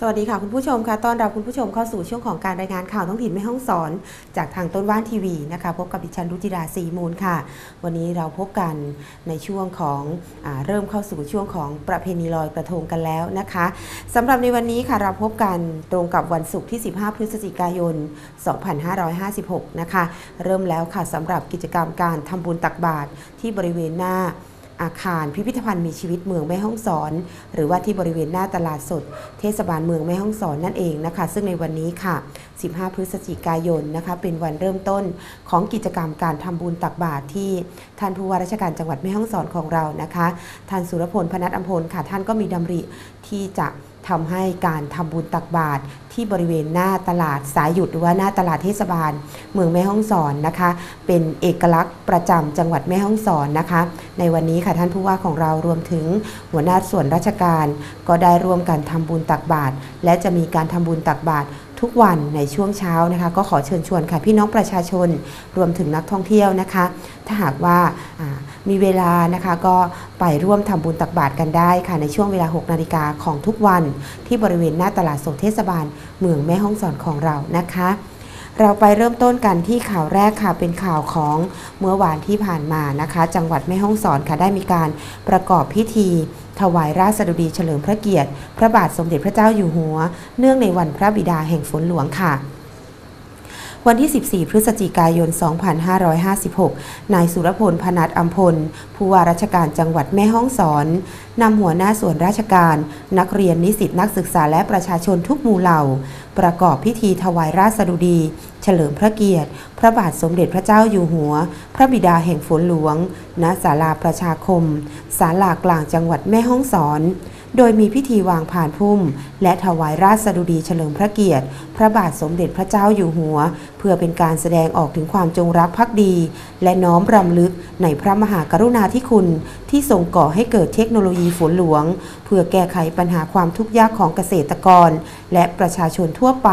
สวัสดีค่ะ คุณผู้ชมค่ะต้อนรับคุณผู้ชมเข้าสู่ช่วงของการรายงานข่าวท้องถิ่นแม่ห้องสอน จากทางต้นว่านทีวีนะคะพบกับดิฉันรุจิราศีมูลค่ะ วันนี้เราพบกันในช่วงของอเริ่มเข้าสู่ช่วงของประเพณีลอยกระทงกันแล้วนะคะสำหรับในวันนี้ค่ะเราพบกันตรงกับวันศุกร์ที่ 15 พฤศจิกายน 2556 นะคะ เริ่มแล้วค่ะสำหรับกิจกรรมการทำบุญตักบาตรที่บริเวณหน้า อาคารพิพิธภัณฑ์มีชีวิตเมืองแม่ฮ่องสอน หรือว่าที่บริเวณหน้าตลาดสด เทศบาลเมืองแม่ฮ่องสอนนั่นเองนะคะ ซึ่งในวันนี้ค่ะ 15 พฤศจิกายนนะคะ เป็นวันเริ่มต้นของกิจกรรมการทำบุญตักบาตรที่ท่านผู้ว่าราชการจังหวัดแม่ฮ่องสอนของเรานะคะ ท่านสุรพลพนัทอัมพลค่ะ ท่านก็มีดำริที่จะ ทำให้การทำบุญตักบาตรที่บริเวณหน้าตลาดสายหยุดหรือว่าหน้าตลาดเทศบาล เมืองแม่ฮ่องสอนนะคะ เป็นเอกลักษณ์ประจำจังหวัดแม่ฮ่องสอนนะคะ ในวันนี้ค่ะท่านผู้ว่าของเรารวมถึงหัวหน้าส่วนราชการ ก็ได้ร่วมกันทำบุญตักบาตรและจะมีการทำบุญตักบาตรทุกวันในช่วงเช้านะคะ ก็ขอเชิญชวนค่ะพี่น้องประชาชนรวมถึงนักท่องเที่ยวนะคะ ถ้าหากว่ามีเวลานะคะก็ ไปร่วมทำบุญตักบาตรกันได้ค่ะในช่วงเวลา 6 นาฬิกาของทุกวันที่บริเวณหน้าตลาดสดเทศบาล เมืองแม่ฮ่องสอนของเรานะคะเราไปเริ่มต้นกันที่ข่าวแรกค่ะเป็นข่าวของเมื่อวานที่ผ่านมานะคะ จังหวัดแม่ฮ่องสอนค่ะได้มีการประกอบพิธี ถวายราชดุดีเฉลิมพระเกียรติ พระบาทสมเด็จพระเจ้าอยู่หัว เนื่องในวันพระบิดาแห่งฝนหลวงค่ะ วันที่ 14 พฤศจิกายน 2556 นายสุรพลพนัทอัมพล ผู้ว่าราชการจังหวัดแม่ฮ่องสอนนำหัวหน้าส่วนราชการ นักเรียนนิสิตนักศึกษาและประชาชนทุกหมู่เหล่า ประกอบพิธีถวายราชสดุดี เฉลิมพระเกียรติ พระบาทสมเด็จพระเจ้าอยู่หัว พระบิดาแห่งฝนหลวง ณ ศาลาประชาคม ศาลากลางจังหวัดแม่ฮ่องสอน โดยมีพิธีวางผ่านพุ่ม และถวายราชสดุดีเฉลิมพระเกียรติ พระบาทสมเด็จพระเจ้าอยู่หัว เพื่อเป็นการแสดงออกถึงความจงรักภักดี และน้อมรำลึกในพระมหากรุณาธิคุณ ที่ทรงก่อให้เกิดเทคโนโลยีฝนหลวง เพื่อแก้ไขปัญหาความทุกข์ยากของเกษตรกร และประชาชนทั่ววไป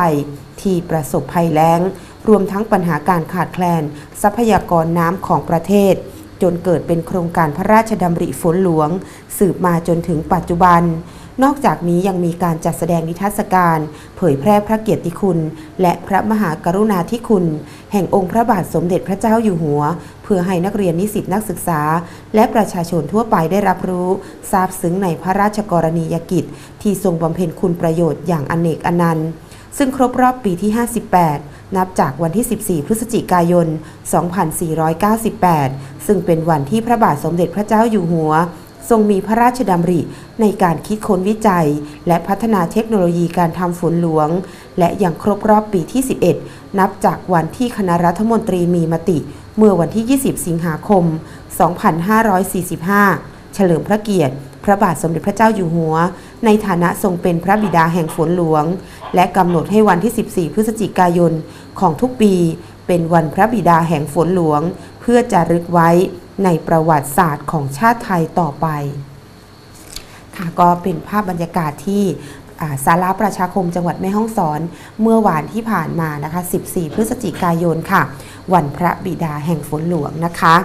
ที่ประสบภัยแล้ง รวมทั้งปัญหาการขาดแคลน ทรัพยากรน้ำของประเทศ จนเกิดเป็นโครงการพระราชดำริฝนหลวง สืบมาจนถึงปัจจุบัน นอกจากนี้ยังมีการจัดแสดงนิทรรศการ เผยแพร่พระเกียรติคุณ และพระมหากรุณาธิคุณ แห่งองค์พระบาทสมเด็จพระเจ้าอยู่หัว เพื่อให้นักเรียนนิสิตนักศึกษา และประชาชนทั่วไปได้รับรู้ทราบซึ้งในพระราชกรณียกิจ ที่ทรงบำเพ็ญคุณประโยชน์อย่างอเนกอนันต์ ซึ่งครบรอบปีที่ 58 นับจากวันที่ 14 พฤศจิกายน 2498 ซึ่งเป็นวันที่พระบาทสมเด็จพระเจ้าอยู่หัว ทรงมีพระราชดำริในการคิดค้นวิจัย และพัฒนาเทคโนโลยีการทำฝนหลวง และยังครบรอบปีที่ 11 นับจากวันที่คณะรัฐมนตรีมีมติ เมื่อวันที่ 20 สิงหาคม 2545 เฉลิมพระเกียรติ พระบาทสมเด็จพระเจ้าอยู่หัว ในฐานะทรงเป็นพระบิดาแห่งฝนหลวง และกำหนดให้วันที่ 14 พฤศจิกายนของทุกปี เป็นวันพระบิดาแห่งฝนหลวง เพื่อจะรึกไว้ในประวัติศาสตร์ของชาติไทยต่อไป ค่ะก็เป็นภาพบรรยากาศที่อ่าศาลาประชาคมจังหวัดแม่ฮ่องสอน เมื่อวานที่ผ่านมานะคะ 14 พฤศจิกายนค่ะ วันพระบิดาแห่งฝนหลวงนะคะ